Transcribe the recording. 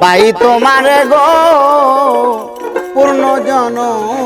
পাই তোমার গো পূর্ণ জনম